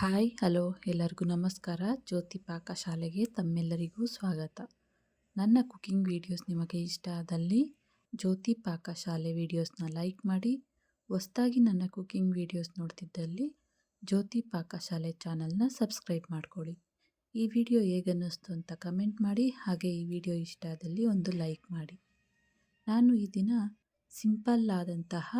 Hi, hello, ಎಲ್ಲರಿಗೂ ನಮಸ್ಕಾರ. ಜ್ಯೋತಿ ಪಾಕ ಶಾಲೆಗೆ ತಮ್ಮೆಲ್ಲರಿಗೂ ಸ್ವಾಗತ. ನನ್ನ ಕುಕಿಂಗ್ ವಿಡಿಯೋಸ್ ನಿಮಗೆ ಇಷ್ಟ ಆದಲ್ಲಿ ಜ್ಯೋತಿ ಪಾಕ ಶಾಲೆ ವಿಡಿಯೋಸ್ನ ಲೈಕ್ ಮಾಡಿ. ಹೊಸ್ದಾಗಿ ನನ್ನ ಕುಕಿಂಗ್ ವಿಡಿಯೋಸ್ ನೋಡ್ತಿದ್ದಲ್ಲಿ ಜ್ಯೋತಿ ಪಾಕ ಶಾಲೆ ಚಾನಲ್ನ ಸಬ್ಸ್ಕ್ರೈಬ್ ಮಾಡ್ಕೊಳ್ಳಿ. ಈ ವಿಡಿಯೋ ಹೇಗನ್ನಿಸ್ತು ಅಂತ ಕಮೆಂಟ್ ಮಾಡಿ, ಹಾಗೆ ಈ ವಿಡಿಯೋ ಇಷ್ಟ ಆದಲ್ಲಿ ಒಂದು ಲೈಕ್ ಮಾಡಿ. ನಾನು ಈ ದಿನ ಸಿಂಪಲ್ ಆದಂತಹ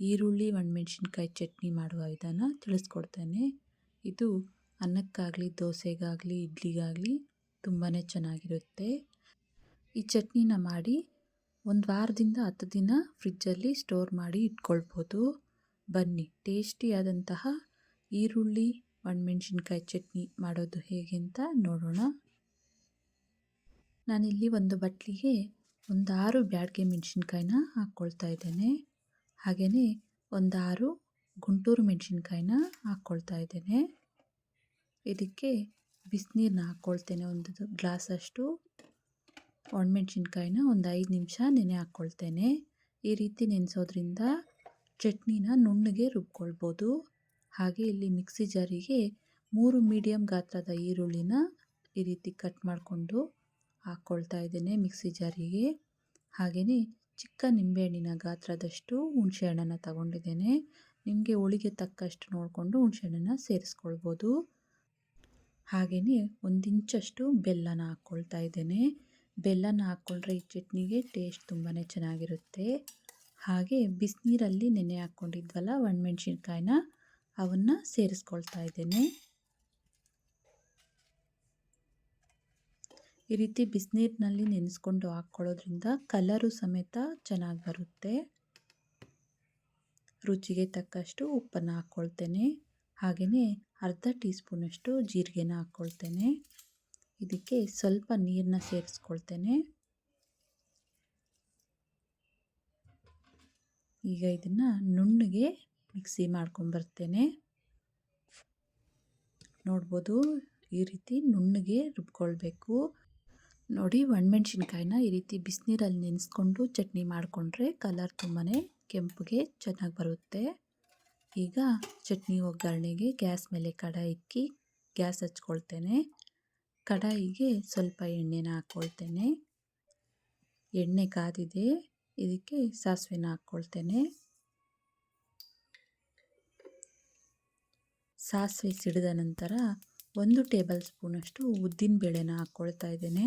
ಈರುಳ್ಳಿ, ಒಣಮೆಣಸಿನ್ಕಾಯಿ ಚಟ್ನಿ ಮಾಡುವ ವಿಧಾನ ತಿಳಿಸ್ಕೊಡ್ತೇನೆ. ಇದು ಅನ್ನಕ್ಕಾಗಲಿ, ದೋಸೆಗಾಗಲಿ, ಇಡ್ಲಿಗಾಗಲಿ ತುಂಬಾ ಚೆನ್ನಾಗಿರುತ್ತೆ. ಈ ಚಟ್ನಿನ ಮಾಡಿ ಒಂದು ವಾರದಿಂದ ಹತ್ತು ದಿನ ಫ್ರಿಜ್ಜಲ್ಲಿ ಸ್ಟೋರ್ ಮಾಡಿ ಇಟ್ಕೊಳ್ಬೋದು. ಬನ್ನಿ, ಟೇಸ್ಟಿಯಾದಂತಹ ಈರುಳ್ಳಿ, ಒಣಮೆಣ್ಸಿನ್ಕಾಯಿ ಚಟ್ನಿ ಮಾಡೋದು ಹೇಗೆ ಅಂತ ನೋಡೋಣ. ನಾನಿಲ್ಲಿ ಒಂದು ಬಟ್ಲಿಗೆ ಒಂದಾರು ಬ್ಯಾಡ್ಗೆ ಮೆಣಸಿನ್ಕಾಯಿನ ಹಾಕ್ಕೊಳ್ತಾ ಇದ್ದೇನೆ. ಹಾಗೆಯೇ ಒಂದು ಆರು ಗುಂಟೂರು ಮೆಣಸಿನ್ಕಾಯಿನ ಹಾಕ್ಕೊಳ್ತಾ ಇದ್ದೇನೆ. ಇದಕ್ಕೆ ಬಿಸಿನೀರನ್ನ ಹಾಕ್ಕೊಳ್ತೇನೆ. ಒಂದು ಗ್ಲಾಸಷ್ಟು ಒಣಮೆಣ್ಸಿನ್ಕಾಯಿನ ಒಂದು ಐದು ನಿಮಿಷ ನೆನೆ ಹಾಕ್ಕೊಳ್ತೇನೆ. ಈ ರೀತಿ ನೆನೆಸೋದ್ರಿಂದ ಚಟ್ನಿನ ನುಣ್ಣಗೆ ರುಬ್ಕೊಳ್ಬೋದು. ಹಾಗೆ ಇಲ್ಲಿ ಮಿಕ್ಸಿ ಜಾರಿಗೆ ಮೂರು ಮೀಡಿಯಮ್ ಗಾತ್ರದ ಈರುಳ್ಳಿನ ಈ ರೀತಿ ಕಟ್ ಮಾಡಿಕೊಂಡು ಹಾಕ್ಕೊಳ್ತಾ ಇದ್ದೇನೆ ಮಿಕ್ಸಿ ಜಾರಿಗೆ. ಹಾಗೆಯೇ ಚಿಕ್ಕ ನಿಂಬೆಹಣ್ಣಿನ ಗಾತ್ರದಷ್ಟು ಹುಣಸೆಹಣ್ಣನ್ನು ತಗೊಂಡಿದ್ದೇನೆ. ನಿಮಗೆ ಹೋಳಿಗೆ ತಕ್ಕಷ್ಟು ನೋಡಿಕೊಂಡು ಹುಣಸೆಹಣ್ಣನ್ನು ಸೇರಿಸ್ಕೊಳ್ಬೋದು. ಹಾಗೆಯೇ ಒಂದು ಇಂಚಷ್ಟು ಬೆಲ್ಲನ ಹಾಕ್ಕೊಳ್ತಾ ಇದ್ದೇನೆ. ಬೆಲ್ಲನ ಹಾಕ್ಕೊಂಡ್ರೆ ಈ ಚಟ್ನಿಗೆ ಟೇಸ್ಟ್ ತುಂಬಾ ಚೆನ್ನಾಗಿರುತ್ತೆ. ಹಾಗೆ ಬಿಸಿನೀರಲ್ಲಿ ನೆನೆ ಹಾಕ್ಕೊಂಡಿದ್ವಲ್ಲ ಒಣಮೆಣ್ಸಿನ್ಕಾಯಿನ, ಅವನ್ನು ಸೇರಿಸ್ಕೊಳ್ತಾ ಇದ್ದೇನೆ. ಈ ರೀತಿ ಬಿಸಿನೀರಿನಲ್ಲಿ ನೆನೆಸ್ಕೊಂಡು ಹಾಕ್ಕೊಳ್ಳೋದ್ರಿಂದ ಕಲರು ಸಮೇತ ಚೆನ್ನಾಗಿ ಬರುತ್ತೆ. ರುಚಿಗೆ ತಕ್ಕಷ್ಟು ಉಪ್ಪನ್ನು ಹಾಕ್ಕೊಳ್ತೇನೆ. ಹಾಗೆಯೇ ಅರ್ಧ ಟೀ ಸ್ಪೂನಷ್ಟು ಜೀರಿಗೆನ ಹಾಕ್ಕೊಳ್ತೇನೆ. ಇದಕ್ಕೆ ಸ್ವಲ್ಪ ನೀರನ್ನ ಸೇರಿಸ್ಕೊಳ್ತೇನೆ. ಈಗ ಇದನ್ನು ನುಣ್ಣಗೆ ಮಿಕ್ಸಿ ಮಾಡ್ಕೊಂಬರ್ತೇನೆ ನೋಡ್ಬೋದು ಈ ರೀತಿ ನುಣ್ಣಗೆ ರುಬ್ಕೊಳ್ಬೇಕು. ನೋಡಿ, ಒಣಮೆಣ್ಸಿನ್ಕಾಯಿನ ಈ ರೀತಿ ಬಿಸಿನೀರಲ್ಲಿ ನೆನೆಸ್ಕೊಂಡು ಚಟ್ನಿ ಮಾಡಿಕೊಂಡ್ರೆ ಕಲರ್ ತುಂಬಾ ಕೆಂಪುಗೆ ಚೆನ್ನಾಗಿ ಬರುತ್ತೆ. ಈಗ ಚಟ್ನಿ ಒಗ್ಗರಣೆಗೆ ಗ್ಯಾಸ್ ಮೇಲೆ ಕಡಾಯಿ ಇಕ್ಕಿ, ಗ್ಯಾಸ್ ಹಚ್ಕೊಳ್ತೇನೆ. ಕಡಾಯಿಗೆ ಸ್ವಲ್ಪ ಎಣ್ಣೆನ ಹಾಕ್ಕೊಳ್ತೇನೆ ಎಣ್ಣೆ ಕಾದಿದೆ, ಇದಕ್ಕೆ ಸಾಸಿವೆನ ಹಾಕ್ಕೊಳ್ತೇನೆ ಸಾಸಿವೆ ಸಿಡಿದ ನಂತರ ಒಂದು ಟೇಬಲ್ ಸ್ಪೂನಷ್ಟು ಉದ್ದಿನ ಬೇಳೆನ ಹಾಕ್ಕೊಳ್ತಾ ಇದ್ದೇನೆ.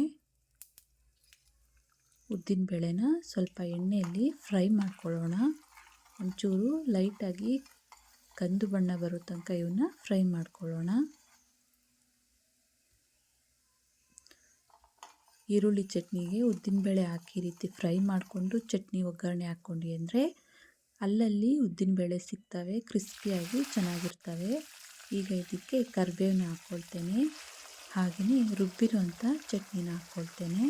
ಉದ್ದಿನ ಬೇಳೆನ ಸ್ವಲ್ಪ ಎಣ್ಣೆಯಲ್ಲಿ ಫ್ರೈ ಮಾಡ್ಕೊಳ್ಳೋಣ. ಒಂಚೂರು ಲೈಟಾಗಿ ಕಂದು ಬಣ್ಣ ಬರೋ ತನಕ ಇವನ್ನ ಫ್ರೈ ಮಾಡ್ಕೊಳ್ಳೋಣ. ಈರುಳ್ಳಿ ಚಟ್ನಿಗೆ ಉದ್ದಿನಬೇಳೆ ಹಾಕಿ ರೀತಿ ಫ್ರೈ ಮಾಡಿಕೊಂಡು ಚಟ್ನಿ ಒಗ್ಗರಣೆ ಹಾಕ್ಕೊಂಡ್ವಿ ಅಂದರೆ ಅಲ್ಲಲ್ಲಿ ಉದ್ದಿನಬೇಳೆ ಸಿಗ್ತವೆ ಕ್ರಿಸ್ಪಿಯಾಗಿ ಚೆನ್ನಾಗಿರ್ತವೆ. ಈಗ ಇದಕ್ಕೆ ಕರಿಬೇವನ್ನ ಹಾಕ್ಕೊಳ್ತೇನೆ. ಹಾಗೆಯೇ ರುಬ್ಬಿರೋಂಥ ಚಟ್ನಿನ ಹಾಕ್ಕೊಳ್ತೇನೆ.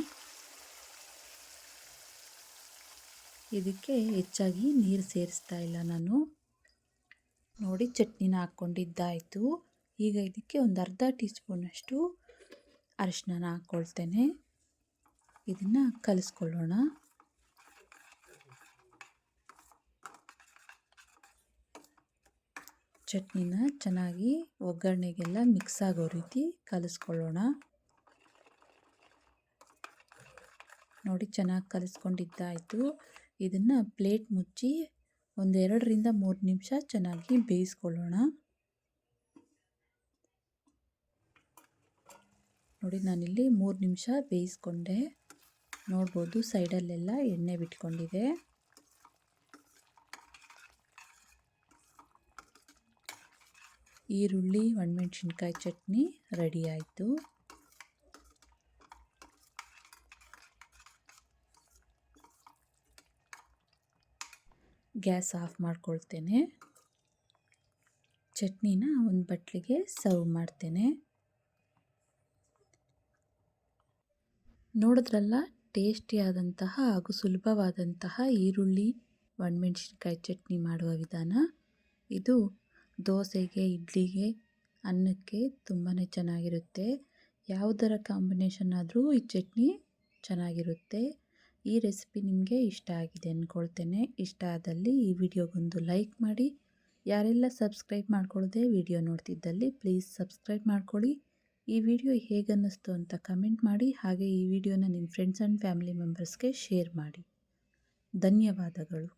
ಇದಕ್ಕೆ ಹೆಚ್ಚಾಗಿ ನೀರು ಸೇರಿಸ್ತಾ ಇಲ್ಲ ನಾನು. ನೋಡಿ, ಚಟ್ನಿನ ಹಾಕ್ಕೊಂಡಿದ್ದಾಯಿತು. ಈಗ ಇದಕ್ಕೆ ಒಂದು ಅರ್ಧ ಟೀ ಸ್ಪೂನಷ್ಟು ಅರಿಶಿನ ಹಾಕ್ಕೊಳ್ತೇನೆ. ಇದನ್ನು ಕಲಿಸ್ಕೊಳ್ಳೋಣ. ಚಟ್ನಿನ ಚೆನ್ನಾಗಿ ಒಗ್ಗರಣೆಗೆಲ್ಲ ಮಿಕ್ಸ್ ಆಗೋ ರೀತಿ ಕಲಿಸ್ಕೊಳ್ಳೋಣ. ನೋಡಿ, ಚೆನ್ನಾಗಿ ಕಲಿಸ್ಕೊಂಡಿದ್ದಾಯಿತು. ಇದನ್ನು ಪ್ಲೇಟ್ ಮುಚ್ಚಿ ಒಂದೆರಡರಿಂದ ಮೂರು ನಿಮಿಷ ಚೆನ್ನಾಗಿ ಬೇಯಿಸ್ಕೊಳ್ಳೋಣ. ನೋಡಿ, ನಾನಿಲ್ಲಿ ಮೂರು ನಿಮಿಷ ಬೇಯಿಸ್ಕೊಂಡೆ. ನೋಡ್ಬೋದು ಸೈಡಲ್ಲೆಲ್ಲ ಎಣ್ಣೆ ಬಿಟ್ಕೊಂಡಿದೆ. ಈರುಳ್ಳಿ, ಒಣಮೆಣ್ಸಿನ್ಕಾಯಿ ಚಟ್ನಿ ರೆಡಿ ಆಯಿತು. ಗ್ಯಾಸ್ ಆಫ್ ಮಾಡ್ಕೊಳ್ತೇನೆ. ಚಟ್ನಿನ ಒಂದು ಬಟ್ಲಿಗೆ ಸರ್ವ್ ಮಾಡ್ತೇನೆ. ನೋಡಿದ್ರಲ್ಲ, ಟೇಸ್ಟಿಯಾದಂತಹ ಹಾಗೂ ಸುಲಭವಾದಂತಹ ಈರುಳ್ಳಿ, ಒಣಮೆಣ್ಸಿನ್ಕಾಯಿ ಚಟ್ನಿ ಮಾಡುವ ವಿಧಾನ. ಇದು ದೋಸೆಗೆ, ಇಡ್ಲಿಗೆ, ಅನ್ನಕ್ಕೆ ತುಂಬಾ ಚೆನ್ನಾಗಿರುತ್ತೆ. ಯಾವುದರ ಕಾಂಬಿನೇಷನ್ ಆದರೂ ಈ ಚಟ್ನಿ ಚೆನ್ನಾಗಿರುತ್ತೆ. ಈ ರೆಸಿಪಿ ನಿಮಗೆ ಇಷ್ಟ ಆಗಿದೆ ಅಂದ್ಕೊಳ್ತೇನೆ ಇಷ್ಟ ಆದಲ್ಲಿ ಈ ವಿಡಿಯೋಗೊಂದು ಲೈಕ್ ಮಾಡಿ. ಯಾರೆಲ್ಲ ಸಬ್ಸ್ಕ್ರೈಬ್ ಮಾಡ್ಕೊಳ್ಳದೆ ವಿಡಿಯೋ ನೋಡ್ತಿದ್ದಲ್ಲಿ ಪ್ಲೀಸ್ ಸಬ್ಸ್ಕ್ರೈಬ್ ಮಾಡ್ಕೊಳ್ಳಿ. ಈ ವಿಡಿಯೋ ಹೇಗನ್ನಿಸ್ತು ಅಂತ ಕಮೆಂಟ್ ಮಾಡಿ. ಹಾಗೆ ಈ ವಿಡಿಯೋನ ನಿಮ್ಮ ಫ್ರೆಂಡ್ಸ್ ಆ್ಯಂಡ್ ಫ್ಯಾಮಿಲಿ ಮೆಂಬರ್ಸ್ಗೆ ಶೇರ್ ಮಾಡಿ. ಧನ್ಯವಾದಗಳು.